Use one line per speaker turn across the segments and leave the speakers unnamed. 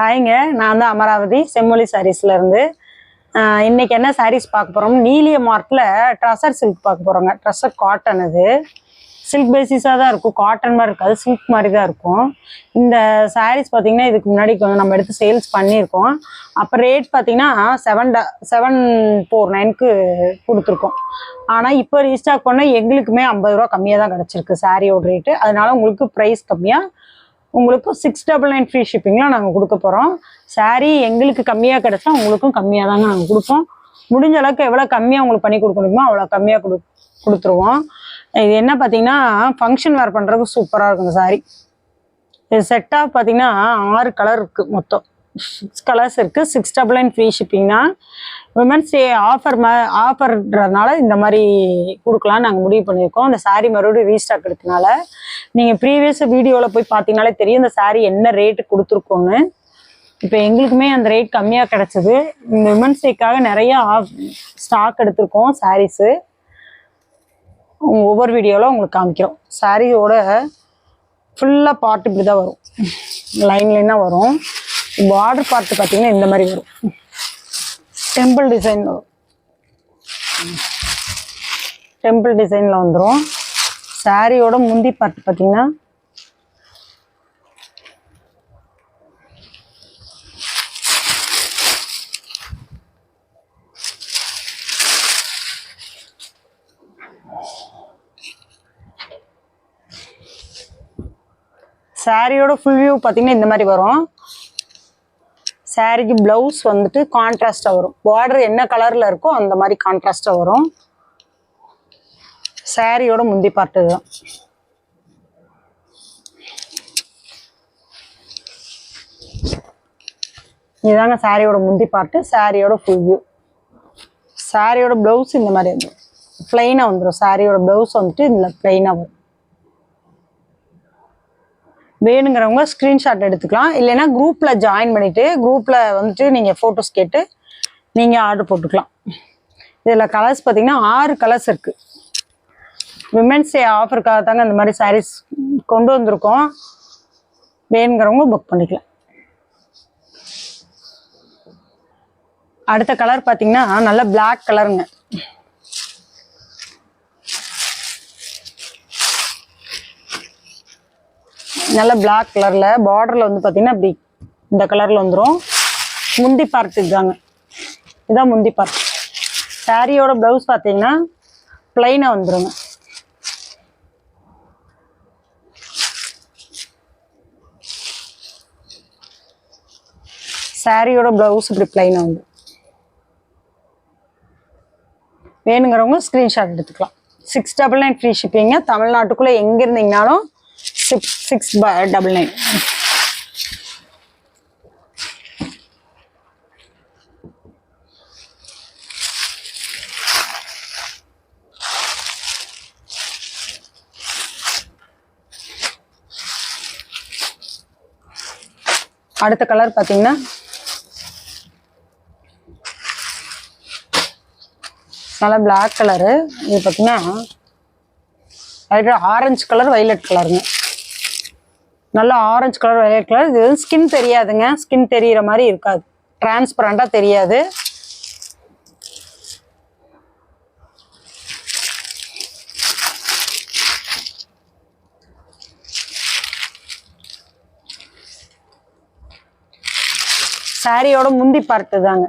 ஹாய்ங்க. நான் தான் அமராவதி செம்மொழி சாரீஸ்ல இருந்து. இன்னைக்கு என்ன சாரீஸ் பார்க்க போறோம்? நீலிய மார்க்ல ட்ரஸர் சில்க் பார்க்க போறோங்க. ட்ரஸர் காட்டன் அது. சில்க் பேசிஸாக தான் இருக்கும். காட்டன் மாதிரி இருக்காது. சில்க் மாதிரி தான் இருக்கும். இந்த சாரீஸ் பார்த்தீங்கன்னா இதுக்கு முன்னாடி கொஞ்சம் நம்ம எடுத்து சேல்ஸ் பண்ணியிருக்கோம். அப்போ ரேட் பார்த்தீங்கன்னா செவன் செவன் ஃபோர் நைனுக்கு கொடுத்துருக்கோம். ஆனால் இப்போ ரீஸ்டாக் பண்ணால் எங்களுக்குமே ஐம்பது ரூபா கம்மியாக தான் கிடச்சிருக்கு. சாரியோட ரேட்டு அதனால உங்களுக்கு ப்ரைஸ் கம்மியாக உங்களுக்கு சிக்ஸ் டபுள் நைன் ஃப்ரீ ஷிப்பிங்லாம் நாங்கள் கொடுக்க போகிறோம் சாரீ எங்களுக்கு கம்மியாக கிடைச்சா உங்களுக்கும் கம்மியாக தாங்க நாங்கள் கொடுப்போம். முடிஞ்ச அளவுக்கு எவ்வளோ கம்மியாக உங்களுக்கு பண்ணி கொடுக்க முடியுமோ அவ்வளோ கம்மியாக கொடு கொடுத்துருவோம். இது என்ன பார்த்தீங்கன்னா ஃபங்க்ஷன் வேர் பண்ணுறதுக்கு சூப்பராக இருக்கும் saree. இது செட்டாக பார்த்தீங்கன்னா ஆறு கலர் இருக்குது மொத்தம். கலர்ஸ் இருக்குது சிக்ஸ் டபுள் நைன் ஃப்ரீ ஷிப்பிங்னா விமன்ஸ் டே ஆஃபர் ம ஆஃபர்ன்றதுனால இந்த மாதிரி கொடுக்கலாம் நாங்கள் முடிவு பண்ணியிருக்கோம். அந்த சாரீ மறுபடியும் ரீஸ்டாக் எடுத்தனால நீங்கள் ப்ரீவியஸ் வீடியோவில் போய் பார்த்தீங்கனாலே தெரியும் இந்த சாரீ என்ன ரேட்டு கொடுத்துருக்கோன்னு இப்போ எங்களுக்குமே அந்த ரேட் கம்மியாக கிடச்சிது. இந்த விமன்ஸ் டேக்காக ஆஃப் ஸ்டாக் எடுத்திருக்கோம் சாரீஸு ஒவ்வொரு வீடியோவில் உங்களுக்கு காமிக்கிறோம். சாரியோட ஃபுல்லாக பார்ட் இப்படி தான் வரும். லைன் லைனாக வரும். பார்டர் பார்ட் பார்த்தீங்கன்னா இந்த மாதிரி வரும். டெம்பிள் டிசைன் வரும். டெம்பிள் டிசைனில் வந்துடும் சாரியோட முந்தி பார்ட் பார்த்தீங்கன்னா சாரியோட ஃபுல் வியூ பார்த்தீங்கன்னா இந்த மாதிரி வரும். சாரிக்கு ப்ளவுஸ் வந்துட்டு கான்ட்ராஸ்டாக வரும். பார்டர் என்ன கலரில் இருக்கோ அந்த மாதிரி கான்ட்ராஸ்டாக வரும். சாரியோட முந்தி பார்ட்டு தான் இதுதாங்க சாரியோட முந்தி பார்ட்டு சாரியோட ஃபுல் வியூ சாரியோட ப்ளவுஸ் இந்த மாதிரி வந்துடும் ப்ளைனாக வந்துடும் சாரியோட ப்ளவுஸ் வந்துட்டு இதில் ப்ளைனாக வரும். வேணுங்கிறவங்க ஸ்க்ரீன்ஷாட் எடுத்துக்கலாம். இல்லைன்னா குரூப்பில் ஜாயின் பண்ணிவிட்டு குரூப்பில் வந்துட்டு நீங்கள் ஃபோட்டோஸ் கேட்டு நீங்கள் ஆர்டர் போட்டுக்கலாம். இதில் கலர்ஸ் பார்த்தீங்கன்னா ஆறு கலர்ஸ் இருக்குது விமென்ஸ் டே ஆஃபருக்காக தாங்க இந்த மாதிரி சாரீஸ் கொண்டு வந்திருக்கோம். வேணுங்கிறவங்க புக் பண்ணிக்கலாம். அடுத்த கலர் பார்த்தீங்கன்னா நல்ல பிளாக் கலருங்க நல்ல பிளாக் கலரில் பார்டரில் வந்து பார்த்தீங்கன்னா இப்படி இந்த கலரில் வந்துடும் முந்தி பார்ட் இதுதாங்க. இதான் முந்தி பார்ட் சாரியோட ப்ளவுஸ் பார்த்தீங்கன்னா ப்ளைனாக வந்துருங்க. சாரியோட ப்ளவுஸ் இப்படி பிளைனா வந்து. வேணுங்கிறவங்க ஸ்க்ரீன்ஷாட் எடுத்துக்கலாம். சிக்ஸ் டபுள் நைன் ஃப்ரீ ஷிப்பிங்க தமிழ்நாட்டுக்குள்ளே எங்கே இருந்தீங்கனாலும் சிக்ஸ் சிக்ஸ் டபுள் நைன் அடுத்த கலர் பார்த்தீங்கன்னா நல்லா பிளாக் கலரு இது பார்த்தீங்கன்னா ஆரஞ்சு கலர் வைலட் கலருங்க நல்லா ஆரஞ்சு கலர் வைலட் கலர் இது ஸ்கின் தெரியாதுங்க. ஸ்கின் தெரிகிற மாதிரி இருக்காது. டிரான்ஸ்பரண்டாக தெரியாது. சாரியோட முந்தி பார்ட்டு தாங்க.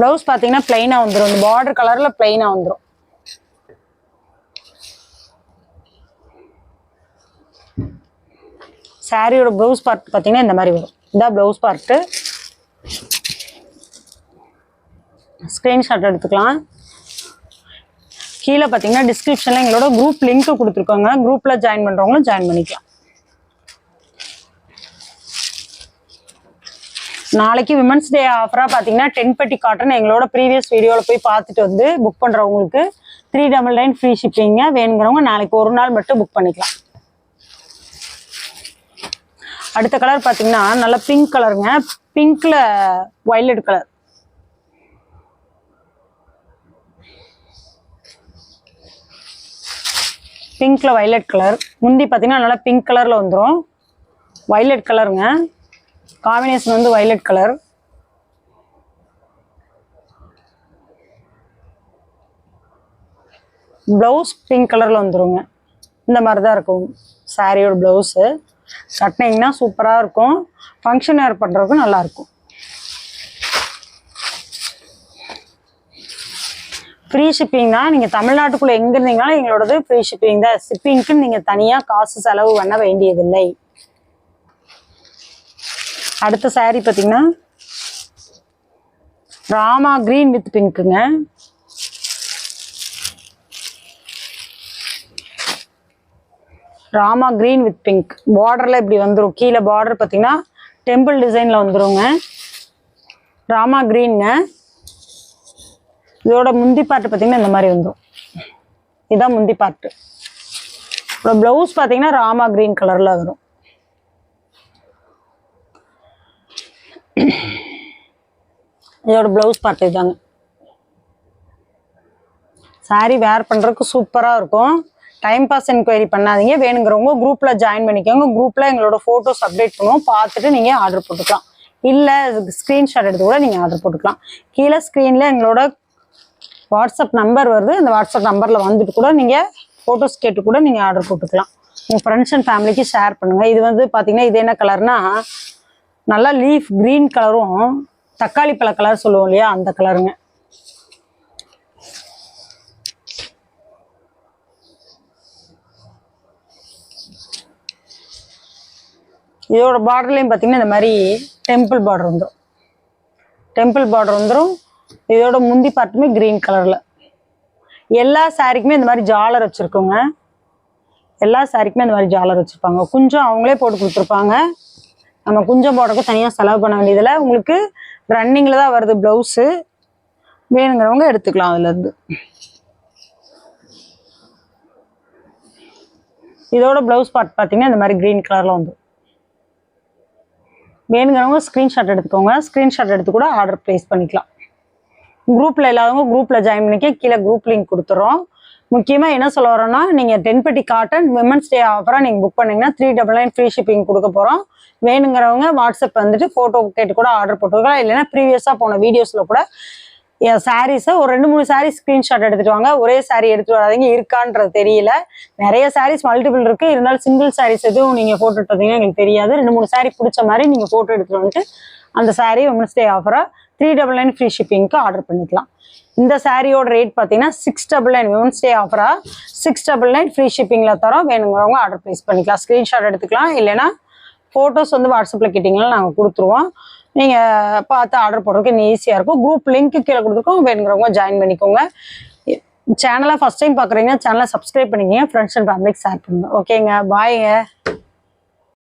ப்ளவுஸ் பார்த்தீங்கன்னா பிளைனாக வந்துடும் இந்த பார்டர் கலரில் பிளைனாக வந்துடும் சாரியோட ப்ளவுஸ் பார்ட் பார்த்தீங்கன்னா இந்த மாதிரி வரும். இதான் ப்ளவுஸ் பார்ட்டு ஸ்க்ரீன்ஷாட் எடுத்துக்கலாம். கீழே பார்த்தீங்கன்னா டிஸ்கிரிப்ஷனில் எங்களோட குரூப் லிங்க்கு கொடுத்துருக்கோங்க. குரூப்பில் ஜாயின் பண்ணுறவங்களும் ஜாயின் பண்ணிக்கலாம். நாளைக்கு விமன்ஸ் டே ஆஃபராக பார்த்தீங்கன்னா டென் பெட்டி காட்டன் எங்களோட ப்ரீவியஸ் வீடியோவில் போய் பார்த்துட்டு வந்து புக் பண்ணுறவங்களுக்கு த்ரீ டபுள் நைன் ஃப்ரீ ஷிப்பிங்க வேணுங்கிறவங்க நாளைக்கு ஒரு நாள் மட்டும் புக் பண்ணிக்கலாம். அடுத்த கலர் பார்த்தீங்கன்னா நல்ல பிங்க் கலருங்க பிங்க்ல வயலட் கலர் பிங்க்ல வைலட் கலர் முந்தி பார்த்தீங்கன்னா நல்லா பிங்க் கலரில் வந்துடும் வைலட் கலருங்க காம்பினேஷன் வந்து வைலட் கலர் ப்ளவுஸ் பிங்க் கலரில் வந்துருங்க. இந்த மாதிரி தான் இருக்கும் சாரியோட ப்ளவுஸு கட்டினீங்கன்னா சூப்பராக இருக்கும். ஃபங்க்ஷன் ஏர் பண்ணுறதுக்கும் நல்லாயிருக்கும் ஃப்ரீ ஷிப்பிங் தான். நீங்கள் தமிழ்நாட்டுக்குள்ளே எங்கே இருந்தீங்கன்னா எங்களோடது ஃப்ரீ ஷிப்பிங் தான். ஷிப்பிங்க்கு நீங்கள் தனியாக காசு செலவு பண்ண வேண்டியதில்லை. அடுத்த சாரீ பார்த்தீங்கன்னா ராமா க்ரீன் வித் பிங்க்குங்க ராமா க்ரீன் வித் பிங்க் பார்டரில் இப்படி வந்துடும் கீழே பார்டர் பார்த்தீங்கன்னா டெம்பிள் டிசைனில் வந்துருங்க. ராமா க்ரீனுங்க இதோட முந்தி பார்ட்டு பார்த்தீங்கன்னா இந்த மாதிரி வந்துடும் இதுதான் முந்தி பார்ட்டு அப்புறம் ப்ளவுஸ் பார்த்தீங்கன்னா ராமா கிரீன் கலரில் வரும். இதோட ப்ளவுஸ் பார்த்து இதாங்க saree வேர் பண்ணுறதுக்கு சூப்பராக இருக்கும். டைம் பாஸ் என்கொயரி பண்ணாதீங்க. வேணுங்கிறவங்க குரூப்பில் ஜாயின் பண்ணிக்கோங்க. குரூப்பில் எங்களோட ஃபோட்டோஸ் அப்டேட் பண்ணுவோம். பார்த்துட்டு நீங்கள் ஆர்டர் போட்டுக்கலாம். இல்லை ஸ்க்ரீன்ஷாட் எடுத்து கூட நீங்கள் ஆர்டர் போட்டுக்கலாம். கீழே ஸ்க்ரீனில் எங்களோட வாட்ஸ்அப் நம்பர் வருது. அந்த வாட்ஸ்அப் நம்பரில் வந்துட்டு கூட நீங்கள் ஃபோட்டோஸ் கேட்டு கூட நீங்கள் ஆர்டர் போட்டுக்கலாம். உங்கள் ஃப்ரெண்ட்ஸ் அண்ட் ஃபேமிலிக்கு ஷேர் பண்ணுங்கள் இது வந்து பார்த்தீங்கன்னா இது என்ன கலர்னா நல்லா லீஃப் க்ரீன் கலரும் தக்காளி பழ கலர் சொல்லுவோம் இல்லையா அந்த கலருங்க இதோட பார்டர்லையும் பார்த்தீங்கன்னா இந்த மாதிரி டெம்பிள் பார்டர் வந்துடும் டெம்பிள் பார்டர் வந்துடும் இதோட முந்தி பார்ட்டுமே க்ரீன் கலரில் எல்லா சாரிக்குமே இந்த மாதிரி ஜாலர் வச்சுருக்கோங்க. எல்லா சாரிக்குமே இந்த மாதிரி ஜாலர் வச்சுருப்பாங்க. கொஞ்சம் அவங்களே போட்டு கொடுத்துருப்பாங்க. நம்ம குஞ்சம் போடுறதுக்கு தனியாக செலவு பண்ண வேண்டியதில் உங்களுக்கு ரன்னிங்கில் தான் வருது ப்ளவுஸு வேணுங்கிறவங்க எடுத்துக்கலாம் அதுலேருந்து இதோட ப்ளவுஸ் பார்ட் பார்த்தீங்கன்னா இந்த மாதிரி க்ரீன் கலரில் வந்து. வேணுங்கிறவங்க ஸ்க்ரீன்ஷாட் எடுத்துக்கோங்க. ஸ்க்ரீன்ஷாட் எடுத்து கூட ஆர்டர் ப்ளேஸ் பண்ணிக்கலாம். குரூப்பில் இல்லாதவங்க குரூப்பில் ஜாயின் பண்ணிக்க கீழே குரூப் லிங்க் கொடுத்துறோம். முக்கியமாக என்ன சொல்ல வரோன்னா நீங்கள் டென்பட்டி காட்டன் விமன்ஸ் டே ஆஃபராக நீங்கள் புக் பண்ணிங்கன்னா three double nine free shipping கொடுக்க போகிறோம் வேணுங்கிறவங்க வாட்ஸ்அப் வந்துட்டு ஃபோட்டோ கேட்டு கூட ஆர்டர் போட்டுருக்கலாம் இல்லைன்னா ப்ரீவியஸாக போன வீடியோஸில் கூட என் சாரீஸை ஒரு ரெண்டு மூணு சாரீஸ் ஸ்க்ரீன்ஷாட் எடுத்துட்டு வாங்க. ஒரே சாரீ எடுத்துட்டு வராதீங்க. இருக்கான்றது தெரியல. நிறைய சாரீஸ் மல்டிபிள் இருக்கு. இருந்தாலும் சிங்கிள் சாரீஸ் எதுவும் நீங்க போட்டுட்டு வந்தீங்கன்னா எங்களுக்கு தெரியாது. ரெண்டு மூணு சாரீ பிடிச்ச மாதிரி நீங்கள் ஃபோட்டோ எடுத்துட்டு வந்துட்டு அந்த சாரீ உமன்ஸ் டே ஆஃபராக த்ரீ டபுள் நைன் ஃப்ரீ ஷிப்பிங்க்கு ஆர்டர் பண்ணிக்கலாம். இந்த சாரியோட ரேட் பார்த்தீங்கன்னா six double nine women's day ஆஃபராக six double nine free ஷிப்பிங்கில் தரோம். வேணுங்கிறவங்க ஆர்டர் ப்ளேஸ் பண்ணிக்கலாம். ஸ்க்ரீன்ஷாட் எடுத்துக்கலாம். இல்லைன்னா ஃபோட்டோஸ் வந்து வாட்ஸ்அப்பில் கேட்டிங்கன்னா நாங்கள் கொடுத்துருவோம். நீங்கள் பார்த்து ஆர்டர் போடுறதுக்கு இன்னும் ஈஸியாக இருக்கும். குரூப் லிங்க்கு கீழே கொடுத்துருக்கோம். வேணுங்கிறவங்க ஜாயின் பண்ணிக்கோங்க. சேனலை ஃபஸ்ட் டைம் பார்க்குறீங்க சேனலை சப்ஸ்கிரைப் பண்ணிக்கங்க. ஃப்ரெண்ட்ஸ் அண்ட் ஃபேமிலிக்கு ஷேர் பண்ணுங்க. ஓகேங்க பாய்ங்க